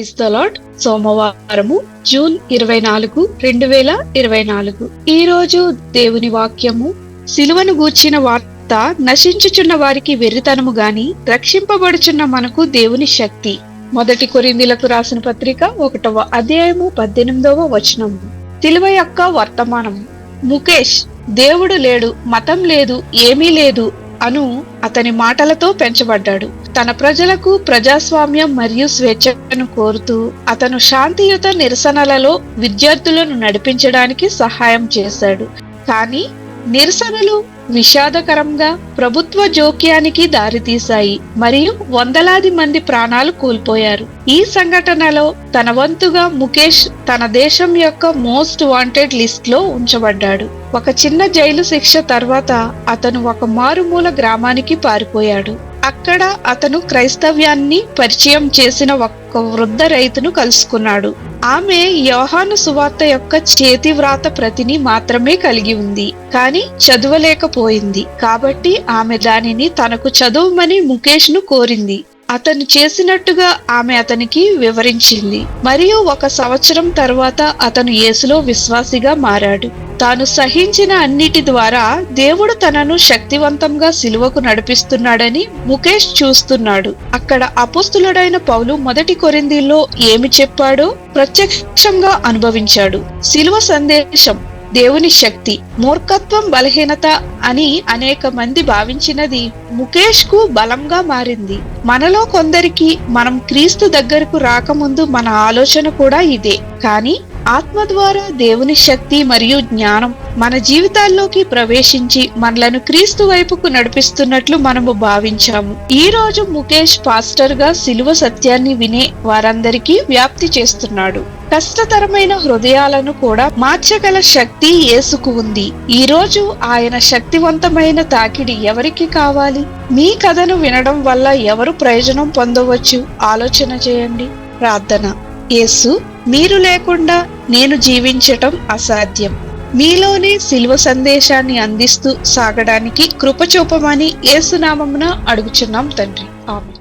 Praise the Lord సోమవారము June ఇరవై నాలుగు రెండు వేల ఇరవై నాలుగు. ఈ రోజు దేవుని వాక్యము సిలువను గూర్చిన వార్త నశించుచున్న వారికి వెర్రితనము గాని రక్షింపబడుచున్న మనకు దేవుని శక్తి. మొదటి కొరిందిలకు రాసిన పత్రిక ఒకటవ అధ్యాయము పద్దెనిమిదవ వచనము. సిలువ యొక్క వర్తమానం ముఖేష్ దేవుడు లేడు మతం లేదు ఏమీ లేదు అను అతని మాటలతో పెంచబడ్డాడు. తన ప్రజలకు ప్రజాస్వామ్యం మరియు స్వేచ్ఛను కోరుతూ అతను శాంతియుత నిరసనలలో విద్యార్థులను నడిపించడానికి సహాయం చేశాడు. కానీ నిరసనలు విషాదకరంగా ప్రభుత్వ జోక్యానికి దారితీశాయి. మరియు వందలాది మంది ప్రాణాలు కోల్పోయారు. ఈ సంఘటనలో తన వంతుగా ముఖేష్ తన దేశం యొక్క మోస్ట్ వాంటెడ్ లిస్ట్లో ఉంచబడ్డాడు. ఒక చిన్న జైలు శిక్ష తర్వాత అతను ఒక మారుమూల గ్రామానికి పారిపోయాడు. అక్కడ అతను క్రైస్తవ్యాన్ని పరిచయం చేసిన ఒక వృద్ధ రైతును కలుసుకున్నాడు. ఆమె యోహాను సువార్త యొక్క చేతి వ్రాత ప్రతిని మాత్రమే కలిగి ఉంది కానీ చదవలేకపోయింది. కాబట్టి ఆమె దానిని తనకు చదవమని ముఖేష్ను కోరింది. అతను చేసినట్టుగా ఆమె అతనికి వివరించింది. మరియు ఒక సంవత్సరం తర్వాత అతను యేసులో విశ్వాసిగా మారాడు. తాను సహించిన అన్నిటి ద్వారా దేవుడు తనను శక్తివంతంగా సిలువకు నడిపిస్తున్నాడని ముఖేష్ చూస్తున్నాడు. అక్కడ అపుస్తులుడైన పౌలు మొదటి కొరిందీల్లో ఏమి చెప్పాడో ప్రత్యక్షంగా అనుభవించాడు. సిలువ సందేశం దేవుని శక్తి మూర్ఖత్వం బలహీనత అని అనేక మంది భావించినది ముఖేష్కు బలంగా మారింది. మనలో కొందరికి మనం క్రీస్తు దగ్గరకు రాకముందు మన ఆలోచన కూడా ఇదే. కానీ ఆత్మ ద్వారా దేవుని శక్తి మరియు జ్ఞానం మన జీవితాల్లోకి ప్రవేశించి మనలను క్రీస్తు వైపుకు నడిపిస్తున్నట్లు మనము భావించాము. ఈ రోజు ముఖేష్ పాస్టర్గా సిలువ సత్యాన్ని వినే వారందరికీ వ్యాప్తి చేస్తున్నాడు. కష్టతరమైన హృదయాలను కూడా మార్చగల శక్తి యేసుకు ఉంది. ఈ రోజు ఆయన శక్తివంతమైన తాకిడి ఎవరికి కావాలి? మీ కథను వినడం వల్ల ఎవరు ప్రయోజనం పొందవచ్చు? ఆలోచన చేయండి. ప్రార్థన. యేసు మీరు లేకుండా నేను జీవించటం అసాధ్యం. మీలోనే సిల్వ సందేశాన్ని అందిస్తూ సాగడానికి కృప చూపమని యేసునామమున అడుగుచున్నాం తండ్రి. ఆమె